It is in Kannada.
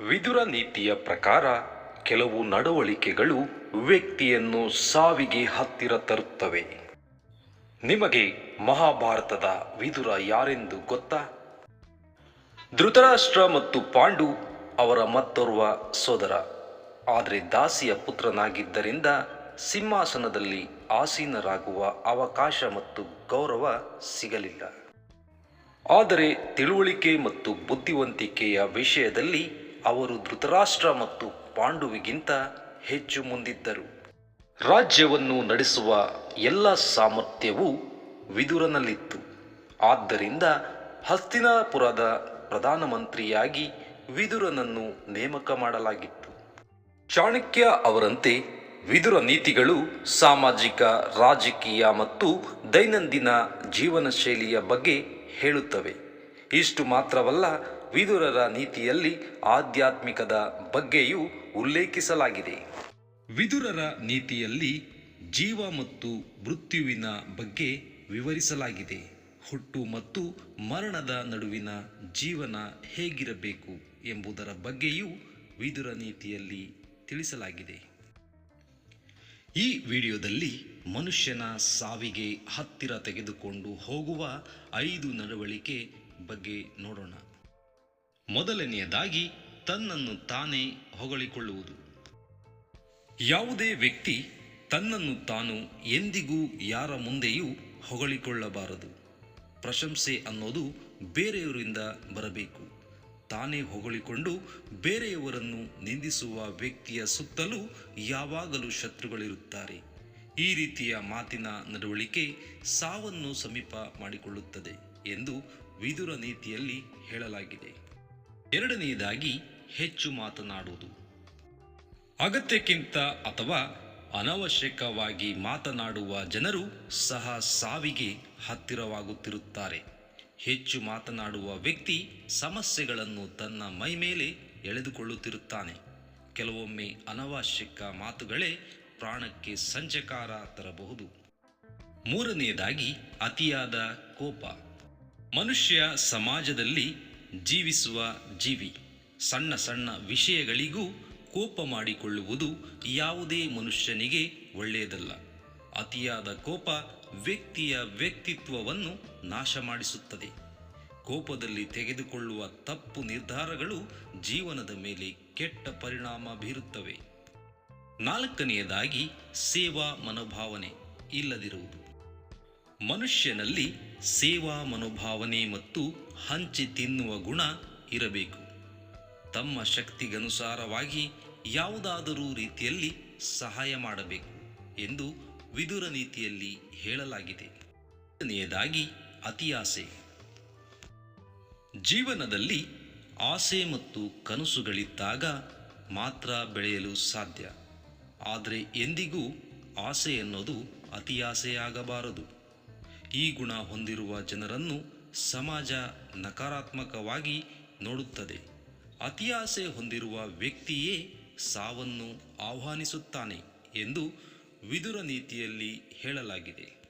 ವಿದುರ ನೀತಿಯ ಪ್ರಕಾರ ಕೆಲವು ನಡವಳಿಕೆಗಳು ವ್ಯಕ್ತಿಯನ್ನು ಸಾವಿಗೆ ಹತ್ತಿರ ತರುತ್ತವೆ. ನಿಮಗೆ ಮಹಾಭಾರತದ ವಿದುರ ಯಾರೆಂದು ಗೊತ್ತಾ? ಧೃತರಾಷ್ಟ್ರ ಮತ್ತು ಪಾಂಡು ಅವರ ಮತ್ತೋರ್ವ ಸೋದರ. ಆದರೆ ದಾಸಿಯ ಪುತ್ರನಾಗಿದ್ದರಿಂದ ಸಿಂಹಾಸನದಲ್ಲಿ ಆಸೀನರಾಗುವ ಅವಕಾಶ ಮತ್ತು ಗೌರವ ಸಿಗಲಿಲ್ಲ. ಆದರೆ ತಿಳುವಳಿಕೆ ಮತ್ತು ಬುದ್ಧಿವಂತಿಕೆಯ ವಿಷಯದಲ್ಲಿ ಅವರು ಧೃತರಾಷ್ಟ್ರ ಮತ್ತು ಪಾಂಡುವಿಗಿಂತ ಹೆಚ್ಚು ಮುಂದಿದ್ದರು. ರಾಜ್ಯವನ್ನು ನಡೆಸುವ ಎಲ್ಲ ಸಾಮರ್ಥ್ಯವೂ ವಿದುರನಲ್ಲಿತ್ತು. ಆದ್ದರಿಂದ ಹಸ್ತಿನಾಪುರದ ಪ್ರಧಾನಮಂತ್ರಿಯಾಗಿ ವಿದುರನನ್ನು ನೇಮಕ ಮಾಡಲಾಗಿತ್ತು. ಚಾಣಕ್ಯ ಅವರಂತೆ ವಿದುರ ನೀತಿಗಳು ಸಾಮಾಜಿಕ, ರಾಜಕೀಯ ಮತ್ತು ದೈನಂದಿನ ಜೀವನ ಶೈಲಿಯ ಬಗ್ಗೆ ಹೇಳುತ್ತವೆ. ಇಷ್ಟು ಮಾತ್ರವಲ್ಲ ವಿದುರರ ನೀತಿಯಲ್ಲಿ ಆಧ್ಯಾತ್ಮಿಕದ ಬಗ್ಗೆಯೂ ಉಲ್ಲೇಖಿಸಲಾಗಿದೆ. ವಿದುರರ ನೀತಿಯಲ್ಲಿ ಜೀವ ಮತ್ತು ಮೃತ್ಯುವಿನ ಬಗ್ಗೆ ವಿವರಿಸಲಾಗಿದೆ. ಹುಟ್ಟು ಮತ್ತು ಮರಣದ ನಡುವಿನ ಜೀವನ ಹೇಗಿರಬೇಕು ಎಂಬುದರ ಬಗ್ಗೆಯೂ ವಿದುರ ನೀತಿಯಲ್ಲಿ ತಿಳಿಸಲಾಗಿದೆ. ಈ ವಿಡಿಯೋದಲ್ಲಿ ಮನುಷ್ಯನ ಸಾವಿಗೆ ಹತ್ತಿರ ತೆಗೆದುಕೊಂಡು ಹೋಗುವ ಐದು ನಡವಳಿಕೆ ಬಗ್ಗೆ ನೋಡೋಣ. ಮೊದಲನೆಯದಾಗಿ ತನ್ನನ್ನು ತಾನೇ ಹೊಗಳಿಕೊಳ್ಳುವುದು. ಯಾವುದೇ ವ್ಯಕ್ತಿ ತನ್ನನ್ನು ತಾನು ಎಂದಿಗೂ ಯಾರ ಮುಂದೆಯೂ ಹೊಗಳಿಕೊಳ್ಳಬಾರದು. ಪ್ರಶಂಸೆ ಅನ್ನೋದು ಬೇರೆಯವರಿಂದ ಬರಬೇಕು. ತಾನೇ ಹೊಗಳಿಕೊಂಡು ಬೇರೆಯವರನ್ನು ನಿಂದಿಸುವ ವ್ಯಕ್ತಿಯ ಸುತ್ತಲೂ ಯಾವಾಗಲೂ ಶತ್ರುಗಳಿರುತ್ತಾರೆ. ಈ ರೀತಿಯ ಮಾತಿನ ನಡವಳಿಕೆ ಸಾವನ್ನು ಸಮೀಪ ಮಾಡಿಕೊಳ್ಳುತ್ತದೆ ಎಂದು ವಿದುರ ನೀತಿಯಲ್ಲಿ ಹೇಳಲಾಗಿದೆ. ಎರಡನೆಯದಾಗಿ ಹೆಚ್ಚು ಮಾತನಾಡುವುದು. ಅಗತ್ಯಕ್ಕಿಂತ ಅಥವಾ ಅನವಶ್ಯಕವಾಗಿ ಮಾತನಾಡುವ ಜನರು ಸಹ ಸಾವಿಗೆ ಹತ್ತಿರವಾಗುತ್ತಿರುತ್ತಾರೆ. ಹೆಚ್ಚು ಮಾತನಾಡುವ ವ್ಯಕ್ತಿ ಸಮಸ್ಯೆಗಳನ್ನು ತನ್ನ ಮೈ ಮೇಲೆ ಎಳೆದುಕೊಳ್ಳುತ್ತಿರುತ್ತಾನೆ. ಕೆಲವೊಮ್ಮೆ ಅನವಶ್ಯಕ ಮಾತುಗಳೇ ಪ್ರಾಣಕ್ಕೆ ಸಂಚಕಾರ ತರಬಹುದು. ಮೂರನೆಯದಾಗಿ ಅತಿಯಾದ ಕೋಪ. ಮನುಷ್ಯ ಸಮಾಜದಲ್ಲಿ ಜೀವಿಸುವ ಜೀವಿ, ಸಣ್ಣ ಸಣ್ಣ ವಿಷಯಗಳಿಗೂ ಕೋಪ ಮಾಡಿಕೊಳ್ಳುವುದು ಯಾವುದೇ ಮನುಷ್ಯನಿಗೆ ಒಳ್ಳೆಯದಲ್ಲ. ಅತಿಯಾದ ಕೋಪ ವ್ಯಕ್ತಿಯ ವ್ಯಕ್ತಿತ್ವವನ್ನು ನಾಶ ಮಾಡಿಸುತ್ತದೆ. ಕೋಪದಲ್ಲಿ ತೆಗೆದುಕೊಳ್ಳುವ ತಪ್ಪು ನಿರ್ಧಾರಗಳು ಜೀವನದ ಮೇಲೆ ಕೆಟ್ಟ ಪರಿಣಾಮ ಬೀರುತ್ತವೆ. ನಾಲ್ಕನೆಯದಾಗಿ ಸೇವಾ ಮನೋಭಾವನೆ, ಇಲ್ಲದಿರುವುದು. ಮನುಷ್ಯನಲ್ಲಿ ಸೇವಾ ಮನೋಭಾವನೆ ಮತ್ತು ಹಂಚಿ ತಿನ್ನುವ ಗುಣ ಇರಬೇಕು. ತಮ್ಮ ಶಕ್ತಿಗನುಸಾರವಾಗಿ ಯಾವುದಾದರೂ ರೀತಿಯಲ್ಲಿ ಸಹಾಯ ಮಾಡಬೇಕು ಎಂದು ವಿದುರ ನೀತಿಯಲ್ಲಿ ಹೇಳಲಾಗಿದೆ. ಎರಡನೆಯದಾಗಿ ಅತಿಯಾಸೆ ಜೀವನದಲ್ಲಿ ಆಸೆ ಮತ್ತು ಕನಸುಗಳಿದ್ದಾಗ ಮಾತ್ರ ಬೆಳೆಯಲು ಸಾಧ್ಯ. ಆದರೆ ಎಂದಿಗೂ ಆಸೆ ಅನ್ನೋದು ಅತಿಯಾಸೆಯಾಗಬಾರದು ಈ ಗುಣ ಹೊಂದಿರುವ ಜನರನ್ನು ಸಮಾಜ ನಕಾರಾತ್ಮಕವಾಗಿ ನೋಡುತ್ತದೆ. ಅತಿಯಾಸೆ ಹೊಂದಿರುವ ವ್ಯಕ್ತಿಯೇ ಸಾವನ್ನು ಆಹ್ವಾನಿಸುತ್ತಾನೆ ಎಂದು ವಿದುರ ನೀತಿಯಲ್ಲಿ ಹೇಳಲಾಗಿದೆ.